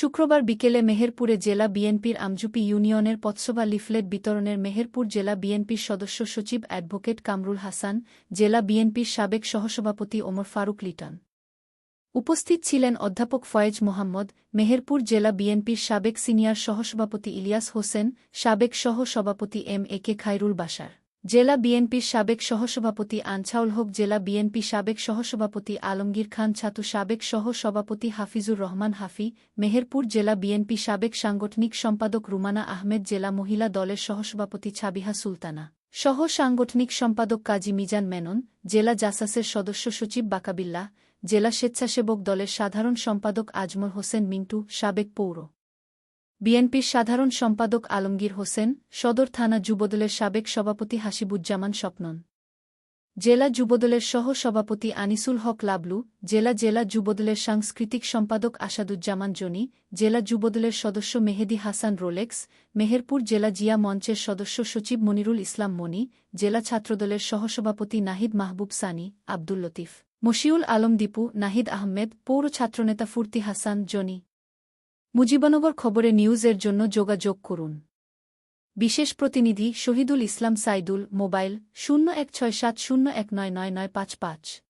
শুক্রবার বিকেলে মেহেরপুরে জেলা বিএনপির আমজুপি ইউনিয়নের পথসভা লিফলেট বিতরণের মেহেরপুর জেলা বিএনপির সদস্য সচিব অ্যাডভোকেট কামরুল হাসান, জেলা বিএনপির সাবেক সহসভাপতি ওমর ফারুক লিটন। উপস্থিত ছিলেন অধ্যাপক ফয়েজ মোহাম্মদ, মেহেরপুর জেলা বিএনপির সাবেক সিনিয়র সহসভাপতি ইলিয়াস হোসেন, সাবেক সহ সভাপতি এম এ কে খায়রুল বাসার জেলা বিএনপির সাবেক সহসভাপতি আনছাউল হক, জেলা বিএনপি সাবেক সহসভাপতি আলমগীর খান ছাতু সাবেক সহ সভাপতি হাফিজুর রহমান হাফি, মেহেরপুর জেলা বিএনপি সাবেক সাংগঠনিক সম্পাদক রুমানা আহমেদ, জেলা মহিলা দলের সহসভাপতি ছাবিহা সুলতানা, সহ সাংগঠনিক সম্পাদক কাজী মিজান মেনন, জেলা জাসাসের সদস্য সচিব বাকাবিল্লাহ, জেলা স্বেচ্ছাসেবক দলের সাধারণ সম্পাদক আজমল হোসেন মিন্টু, সাবেক পৌর বিএনপির সাধারণ সম্পাদক আলমগীর হোসেন, সদর থানা যুবদলের সাবেক সভাপতি হাসিবুজ্জামান স্বপ্নন। জেলা যুবদলের সহ সভাপতি আনিসুল হক লাবলু, জেলা জেলা যুবদলের সাংস্কৃতিক সম্পাদক আসাদুজ্জামান জনি, জেলা যুবদলের সদস্য মেহেদি হাসান রোলেক্স, মেহেরপুর জেলা জিয়া মঞ্চের সদস্য সচিব মনিরুল ইসলাম মনি, জেলা ছাত্রদলের সহসভাপতি নাহিদ মাহবুব সানি, আব্দুল লতিফ, মশিউল আলম দীপু, নাহিদ আহমেদ, পৌর ছাত্রনেতা ফুর্তি হাসান, জনি। মুজিবনগর খবরে নিউজের জন্য যোগাযোগ করুন। বিশেষ প্রতিনিধি শহীদুল ইসলাম সাইদুল, মোবাইল, শূন্য এক ছয় সাত শূন্য এক নয় নয় নয় পাঁচ পাঁচ।